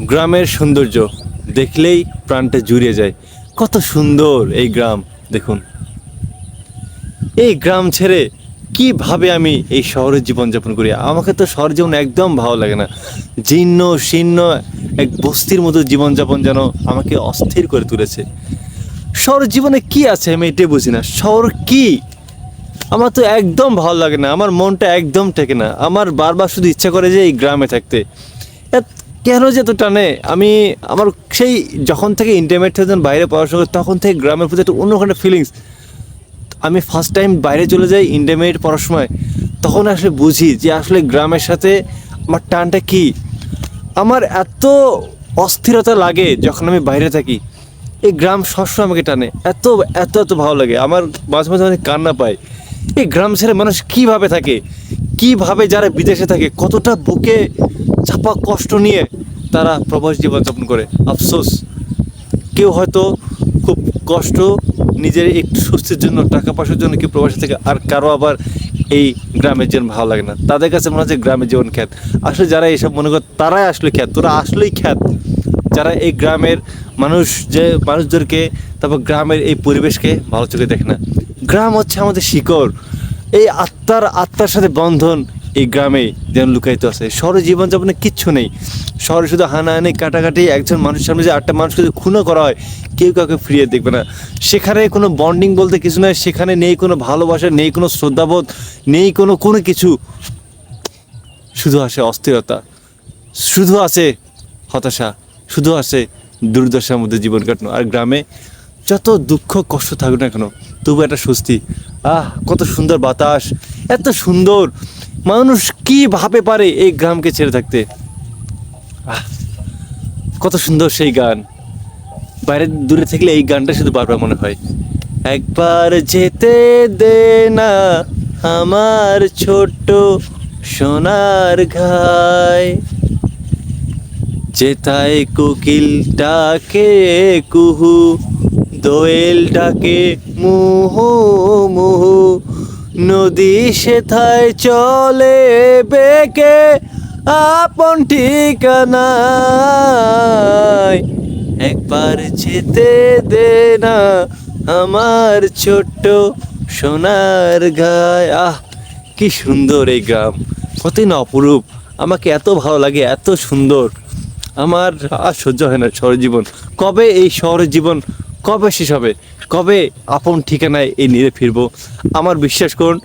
গ্রামের সৌন্দর্য দেখলেই প্রাণটা জুড়িয়ে যায়। কত সুন্দর এই গ্রাম, দেখুন। এই গ্রাম ছেড়ে কীভাবে আমি এই শহরের জীবনযাপন করি? আমাকে তো শহর জীবন একদম ভালো লাগে না। জীর্ণ, শীর্ণ এক বস্তির মতো জীবনযাপন যেন আমাকে অস্থির করে তুলেছে। শহর জীবনে কি আছে আমি এটাই বুঝি না। শহর কি? আমার তো একদম ভালো লাগে না। আমার মনটা একদম টেকে না। আমার বারবার শুধু ইচ্ছা করে যে এই গ্রামে থাকতে। এত- কেন যে তো টানে? আমি আমার সেই যখন থেকে ইন্টারমিডিয়েট থেকে বাইরে পড়াশোনা করি, তখন থেকে গ্রামের প্রতি একটা অন্যরকম একটা ফিলিংস আমি ফার্স্ট টাইম বাইরে চলে যাই ইন্টারমিডিয়েট পড়ার সময় তখন আসলে বুঝি যে আসলে গ্রামের সাথে আমার টানটা কি। আমার এত অস্থিরতা লাগে যখন আমি বাইরে থাকি এই গ্রাম সবসময় আমাকে টানে। এত এত এত ভালো লাগে। আমার মাঝে মাঝে অনেক কান্না পায়। এই গ্রাম ছেড়ে মানুষ কীভাবে থাকে? কীভাবে যারা বিদেশে থাকে, কতটা বুকে চাপা কষ্ট নিয়ে তারা প্রবাস জীবনযাপন করে? আফসোস। কেউ হয়তো খুব কষ্ট নিজের একটু স্বস্তির জন্য, টাকা পয়সার জন্য কেউ প্রবাসী থাকে, আর কারও আবার এই গ্রামের জীবন ভালো লাগে না। তাদের কাছে মনে হচ্ছে গ্রামের জীবন খ্যাত। আসলে যারা এইসব মনে করে, তারাই আসলে খ্যাত, তোরা আসলেই খ্যাত। যারা এই গ্রামের মানুষ যে, মানুষদেরকে, তারপর গ্রামের এই পরিবেশকে ভালো চোখে দেখে না। গ্রাম হচ্ছে আমাদের শিকড়। এই আত্মার আত্মার সাথে বন্ধন এই গ্রামে যেন লুকায়িত আছে। শহরে জীবনযাপনে কিচ্ছু নেই। শহরে শুধু হানাহানি, কাটাকাটি, একজন মানুষের সামনে যে আটটা মানুষকে যদি খুনও করা হয়, কেউ কাউকে ফিরিয়ে দেখবে না। সেখানে কোনো বন্ডিং বলতে কিছু নয় সেখানে নেই কোনো ভালোবাসা, নেই কোনো শ্রদ্ধাবোধ, নেই কোনো কোনো কিছু। শুধু আসে অস্থিরতা। শুধু আছে হতাশা। শুধু আছে দুর্দশার মধ্যে জীবন কাটানো। আর গ্রামে যত দুঃখ, কষ্ট থাকুক না কেন, তবু একটা স্বস্তি। আহ, কত সুন্দর বাতাস, এত সুন্দর। মানুষ কি ভাবে পারে এই গ্রামকে ছেড়ে থাকতে? আহ, কত সুন্দর সেই গান। বাইরে দূরে থাকলে এই গানটা শুধু বারবার মনে হয়। একবার যেতে দে না আমার ছোট্ট সোনার ঘায় যেথায় কোকিল ডাকে কুহু দোয়েল ডাকে মুহু মুহু, নদী সেথায় চলে বেকে আপন ঠিকানায়। একবার যেতে দে না আমার ছোট্ট সোনার গায় আহ, কি সুন্দর এই গ্রাম। কতই না অপরূপ। আমাকে এত ভালো লাগে, এত সুন্দর। আমার আর সহ্য হয় না শহরের জীবন কবে এই শহরের জীবন কবে শেষ হবে? কবে আপন ঠিকানায় এই নিয়ে ফিরবো? আমার বিশ্বাস করুন,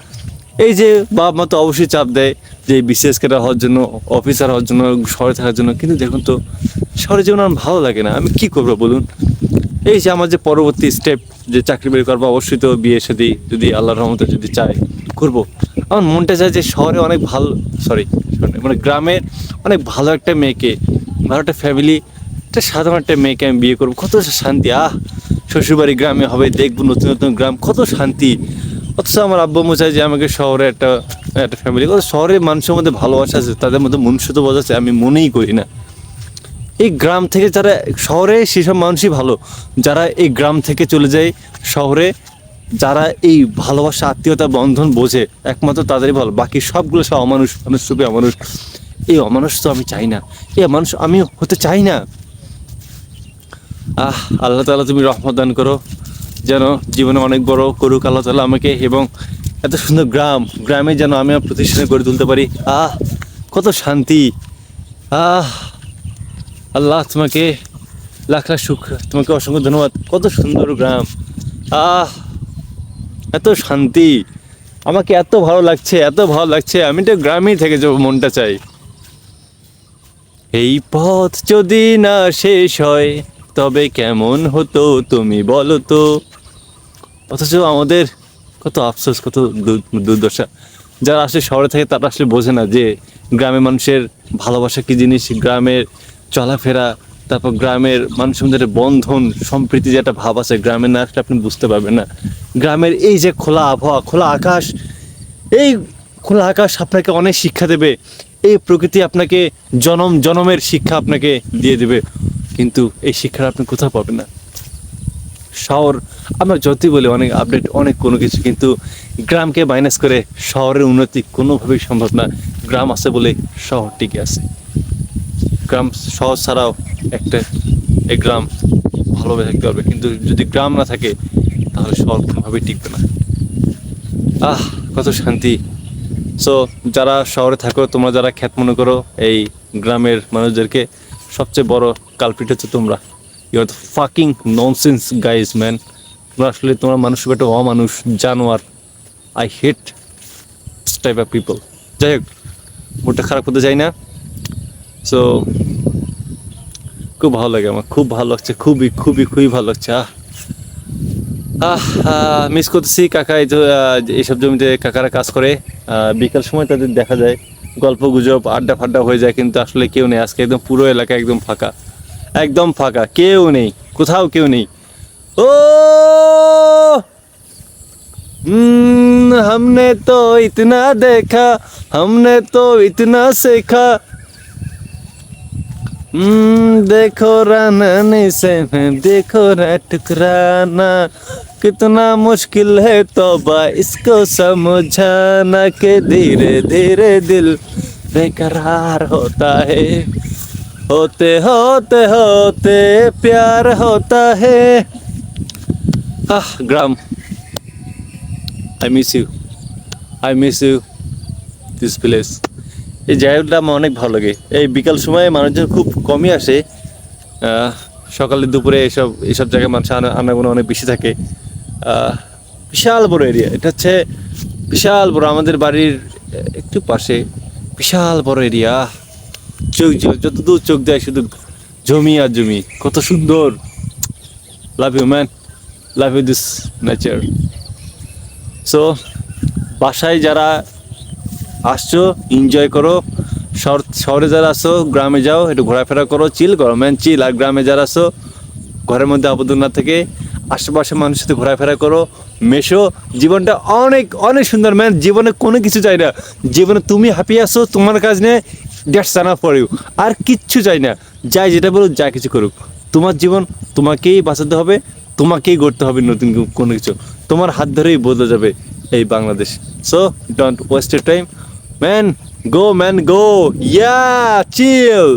এই যে বাবা মা তো অবশ্যই চাপ দেয় যে বিশেষ করে হওয়ার জন্য, অফিসার হওয়ার জন্য, শহরে থাকার জন্য। কিন্তু দেখুন তো, শহরের জীবন আমার ভালো লাগে না। আমি কি করব বলুন? এই যে আমার যে পরবর্তী স্টেপ যে চাকরি বের করব, অবশ্যই তো বিয়ে সাথে যদি আল্লাহর রহমতে যদি চাই, করব। আমার মনটা চায় যে শহরে অনেক ভালো সরি মানে গ্রামে অনেক ভালো একটা মেয়েকে, ভালো একটা ফ্যামিলি একটা সাধারণ একটা মেয়েকে আমি বিয়ে করব। কত শান্তি, আহ! শ্বশুরবাড়ি গ্রামে হবে, দেখব নতুন নতুন গ্রাম, কত শান্তি। অথচ আমার আব্বু চায় যে আমাকে শহরে একটা একটা ফ্যামিলি শহরের মানুষের মধ্যে ভালোবাসা আছে, তাদের মধ্যে মনুষ্যত্ব বোঝাচ্ছে আমি মনেই করি না। এই গ্রাম থেকে যারা, শহরে সেসব মানুষই ভালো, যারা এই গ্রাম থেকে চলে যায় শহরে, যারা এই ভালোবাসা, আত্মীয়তা, বন্ধন বোঝে, একমাত্র তাদেরই ভালো, বাকি সবগুলো সব অমানুষ, মানুষ রূপে অমানুষ। এই অমানুষ তো আমি চাই না, এই মানুষ আমি হতে চাই না। আহ, আল্লাহ তালা তুমি রহমত দান করো। যেন জীবনে অনেক বড় করুক আল্লাহ তালা আমাকে এবং এত সুন্দর গ্রাম, গ্রামে যেন আমি প্রতিষ্ঠানে গড়ে তুলতে পারি। আহ, কত শান্তি। আহ, আল্লাহ তোমাকে লাখ লাখ সুখ তোমাকে অসংখ্য ধন্যবাদ। কত সুন্দর গ্রাম। আহ, এত শান্তি। আমাকে এত ভালো লাগছে, এত ভালো লাগছে। আমি তো গ্রামেই থেকে যাব, মনটা চাই। এই পথ যদি না শেষ হয় তবে কেমন হতো তুমি বলো তো? অথচ আমাদের কত আফসোস, কত দুর্দশা। যারা আসলে শহরে থাকে তারা আসলে বোঝে না যে গ্রামের মানুষের ভালোবাসা কী জিনিস, গ্রামের চলাফেরা, তারপর গ্রামের মানুষের মধ্যে বন্ধন সম্প্রীতি যে একটা ভাব আছে গ্রামে না আসলে আপনি বুঝতে পারবেন না। গ্রামের এই যে খোলা আবহাওয়া, খোলা আকাশ, এই খোলা আকাশ আপনাকে অনেক শিক্ষা দেবে। এই প্রকৃতি আপনাকে জনম, জনমের শিক্ষা আপনাকে দিয়ে দেবে। কিন্তু এই শিক্ষাটা আপনি কোথাও পাবেন না। শহর, আমরা যতই বলি, অনেক আপডেট অনেক কোনো কিছু, কিন্তু গ্রামকে মাইনাস করে শহরের উন্নতি কোনোভাবেই সম্ভব না। গ্রাম আছে বলে শহর টিকে আছে। গ্রাম, শহর ছাড়াও একটা, এই গ্রাম ভালোভাবে থাকতে পারবে। কিন্তু যদি গ্রাম না থাকে, তাহলে শহর কোনোভাবেই টিকবে না। আহ, কত শান্তি। সো যারা শহরে থাকো, তোমরা যারা খ্যাত মনে করো, এই গ্রামের মানুষদেরকে সবচেয়ে বড় কালপিট হচ্ছে তোমরা। You are fucking nonsense guys man তোমরা আসলে তোমরা মানুষ একটা অমানুষ, জানোয়ার। I hate type of people যাই হোক, মুডটা খারাপ করতে চাই না। সো খুব ভালো লাগে আমার, খুব ভালো লাগছে, খুবই খুবই খুবই ভালো লাগছে, আহ। মিস করতেছি কাকা এইসব জমিতে কাকারা কাজ করে। বিকাল সময় তাদের দেখা যায়। গল্প গুজব আড্ডা ফাড্ডা হয়ে যায় কিন্তু আসলে কেউ নেই আজকে একদম পুরো এলাকা একদম ফাঁকা একদম ফাঁকা কেউ নেই কোথাও কেউ নেই ও हम्म, हमने तो इतना देखा हमने तो इतना सीखा हम्म, देखो राना से में देखो रा टुकराना कितना मुश्किल है तौबा इसको समझाना के धीरे धीरे दिल बेकरार होता है होते होते होते प्यार होता है आह ग्राम I miss you I miss you this place এই জায়গাটা আমার অনেক ভালো লাগে এই বিকাল সময়ে মানুষজন খুব কমই আসে আহ, সকালে দুপুরে এসব এইসব জায়গায় মানুষ আনা আনাগোনা অনেক বেশি থাকে আহ, বিশাল বড় এরিয়া এটা হচ্ছে বিশাল বড়, আমাদের বাড়ির একটু পাশে। বিশাল বড় এরিয়া চোখ যতদূর চোখ দেয় শুধু জমি আর জমি। কত সুন্দর। Love you man love you this nature so বাসায় যারা আসছো এনজয় করো। শহর, শহরে যারা আসো, গ্রামে যাও, একটু ঘোরাফেরা করো চিল করো ম্যান চিল আর গ্রামে যারা আসো, ঘরের মধ্যে আবদ্ধ না থেকে আশেপাশে মানুষের সাথে ঘোরাফেরা করো, মেশো। জীবনটা অনেক অনেক সুন্দর ম্যান জীবনে কোনো কিছু চাই না। জীবনে তুমি হ্যাপি আসো তোমার কাজ নিয়ে ড্যাটস ফর ইউ আর কিচ্ছু চাই না। যাই যেটা বলুক যা কিছু করুক। তোমার জীবন তোমাকেই বাঁচাতে হবে, তোমাকেই গড়তে হবে নতুন কোনো কিছু। তোমার হাত ধরেই বদলে যাবে এই Bangladesh. So don't waste time man go man go yeah chill